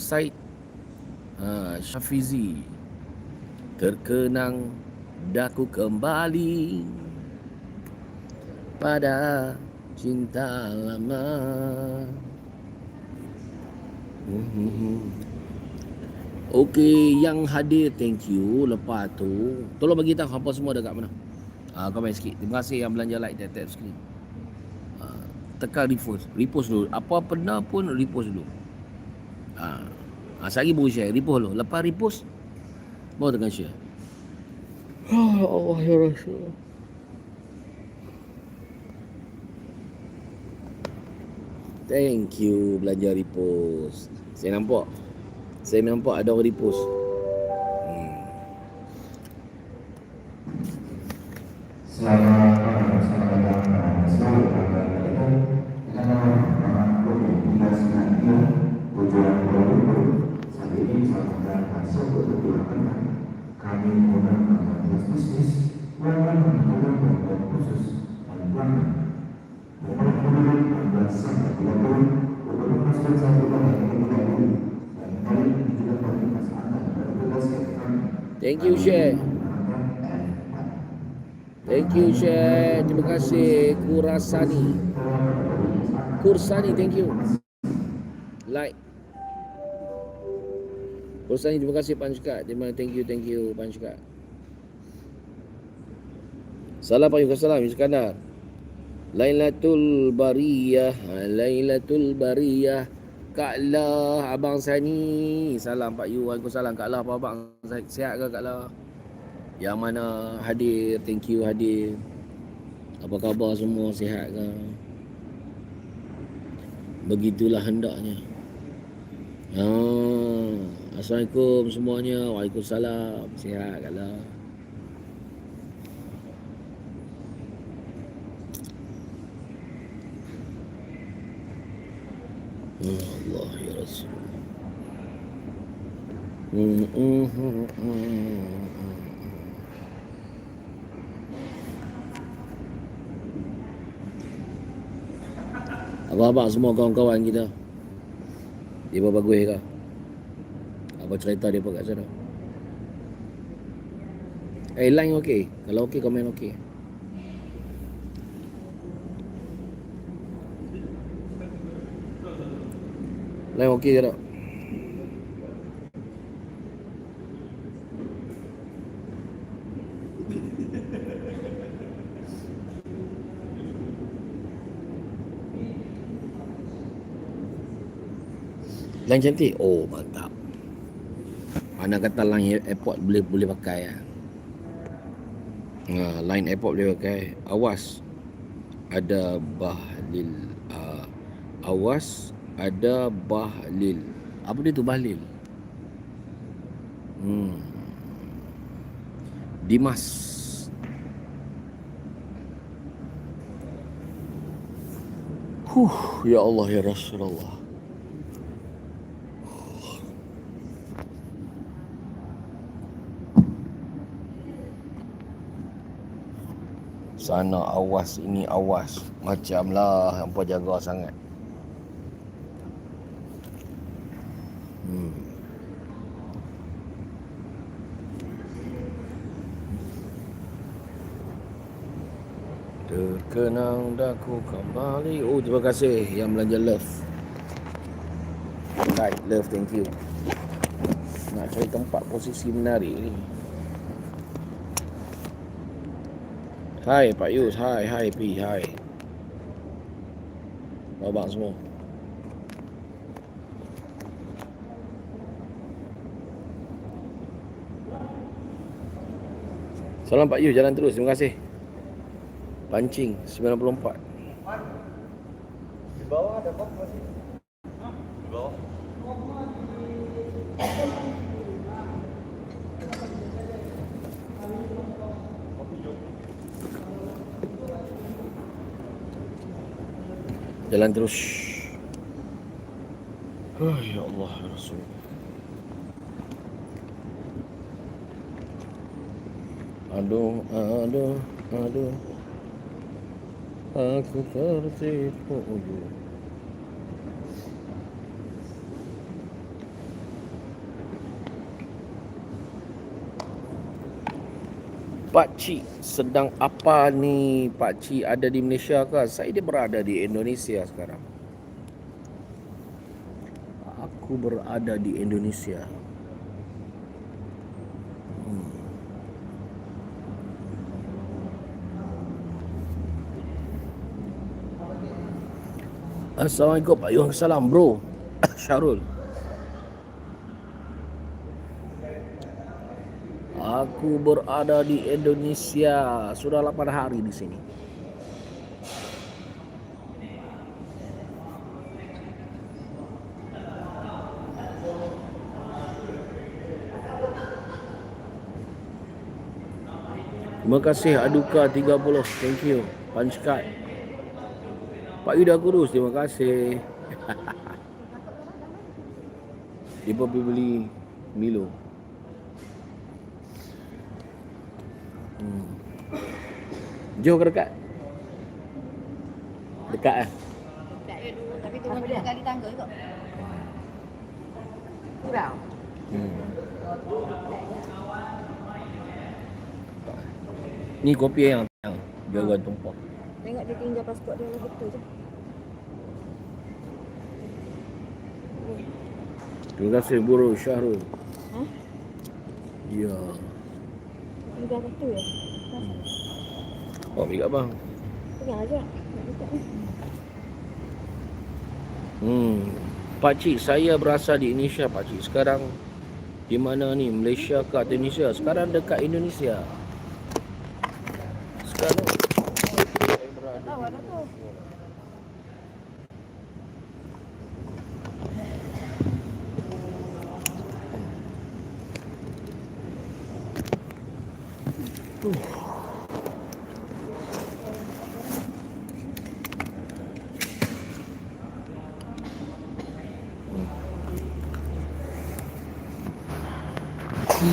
Said ha, Syafizi Terkenang Daku kembali Pada Cinta lama Okey, yang hadir thank you. Lepas tu, tolong bagi tahu apa semua dekat mana. Ah, uh, komen sikit. Terima kasih yang belanja like tap tap screen. Uh, tekan repost. Repost dulu. Apa pernah pun repost dulu. Uh, uh, lagi baru share. Repost dulu. Lepas repost, baru tekan share. Oh, Allah ya Rasul. Thank you belanja repost. Saya nampak. Saya nampak ada orang repost. Kami menggunakan bisnis yang menunjukkan bantuan khusus bantuan nomor kemudian 16 sampai 20 untuk memasukkan satu orang yang menggunakan Thank you, Syekh. Thank you, Syekh. Terima kasih, Kurasani. Kursani, thank you. Like. Kursani, terima kasih, Panchka. Terima kasih, thank you, thank you, Panchka. Salam, Pak. Salam, Iskandar. Lailatul Bariyah. Lailatul Bariyah. Kak Lah, Abang Sani. Salam Pak Yu. Waalaikumsalam Kak Lah. Apa abang? Sihat ke Kak Lah? Yang mana hadir? Thank you hadir. Apa khabar semua? Sihat ke? Begitulah hendaknya. Ha. Assalamualaikum semuanya. Waalaikumsalam. Sihat Kak Lah. Allah ya Rasul. Apa-apa semua kawan-kawan kita Dia apa bagus ke Apa cerita dia kat sana Eh line okey Kalau okey komen okey Lain okey ke tak? Lain cantik? Oh mantap Mana kata line airport boleh boleh pakai ya. Ha, line airport boleh pakai Awas Ada bahlil uh, Awas ada bahlil. Apa dia tu bahlil? Hmm. Dimas. Huh, ya Allah ya Rasulullah. Sana awas ini awas. Macamlah Hampa jaga sangat. Terkenang daku kembali. Oh terima kasih yang belanja love. Like love thank you. Nak cari tempat posisi menarik ni Hai Pak Yus, hai, hai Pi, hai Babak semua Salam Pak Yu, jalan terus. Terima kasih. Pancing 94. Di bawah ada kok masih. Di bawah. Jalan terus. Oh, ya Allah, Rasulullah. Aduh, aduh, aduh. Aku tertipu Pak Cik sedang apa ni Pak Cik ada di Malaysia ke? Saya dia berada di Indonesia sekarang. Aku berada di Indonesia. Hmm. Assalamualaikum Pak Yuhan Salam bro Syarul Aku berada di Indonesia sudah 8 hari di sini. Terima kasih Aduka 30. Thank you. Punch card. Pak Yuda Kurus, terima kasih. Dia pergi beli Milo. Jauh ke dekat? Dekat? Tak ada dulu, tapi turun dua kali tangga juga. Kurang. Hmm. Ni kopi yang yang jaga tumpah. Tengok dia tinggal pasport dia lah betul je. Terima kasih Guru Syahrul. Ha? Ya. Tinggal betul ya? Oh, ambil kat bang. Pegang aja. Hmm. Pak Cik, saya berasal di Indonesia Pak Cik. Sekarang di mana ni? Malaysia ke atau Indonesia? Sekarang dekat Indonesia. Sekarang saya berada Tahu ada tu. Ada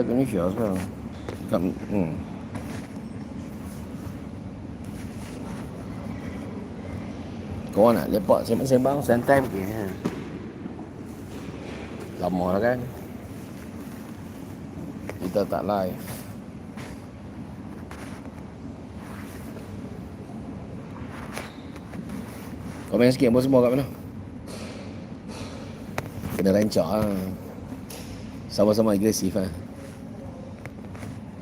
kat Indonesia sekarang. Kat, hmm. Kau nak lepak sembang-sembang santai mungkin ha. Lama lah kan Kita tak live Komen sikit apa semua kat mana? Kena rancak lah Sama-sama agresif lah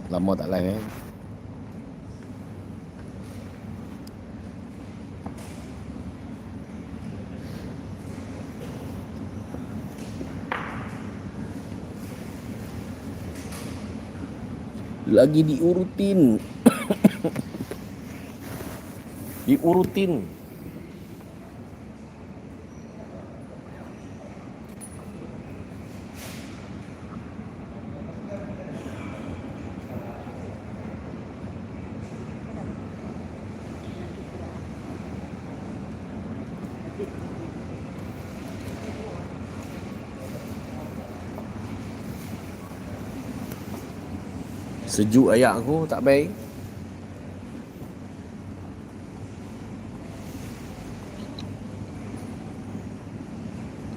Lama tak live eh Lagi diurutin. Diurutin Sejuk ayak aku tak baik.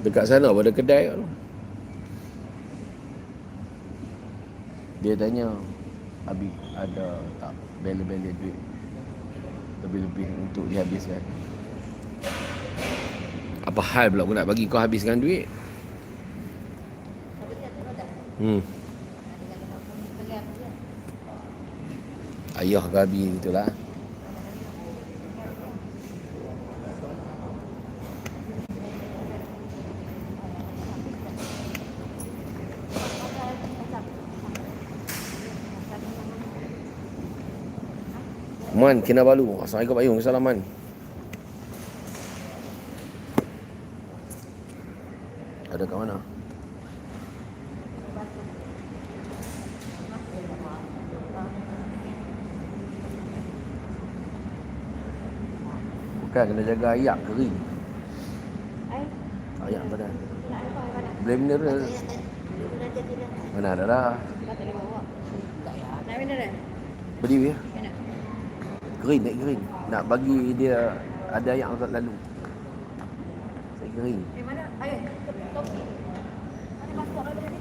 Dekat sana pada kedai tu. Dia tanya Abi ada tak bela-bela duit Lebih-lebih untuk dihabiskan? Apa hal pula aku nak bagi kau habiskan duit? Hmm Ada kata beli apa dia? Ayah ke Abi gitulah. Man Kinabalu Assalamualaikum Pak Yung. Salaman Ada kat mana? Bukan kena jaga ayak kering Ayak badan? Boleh mineral Dia. Mana ada dah bawa. Tak ya. Green, naik green. Nak bagi dia ada yang agak lalu. Saya green. Eh mana? Ayo, topi. Mana pasport ada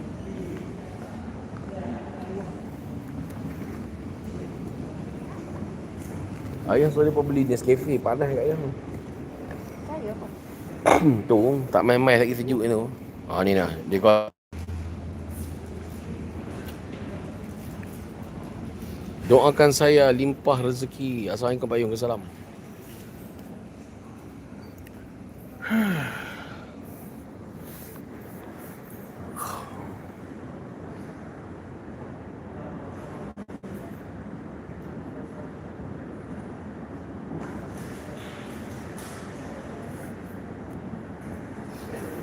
Ayah sorry pun beli Nescafe. Panas kat ayah. Saya apa? tu, tak main-main lagi sejuk tu. Ah ni lah. Dia kau Doakan saya limpah rezeki. Assalamualaikum Bayung. Assalam.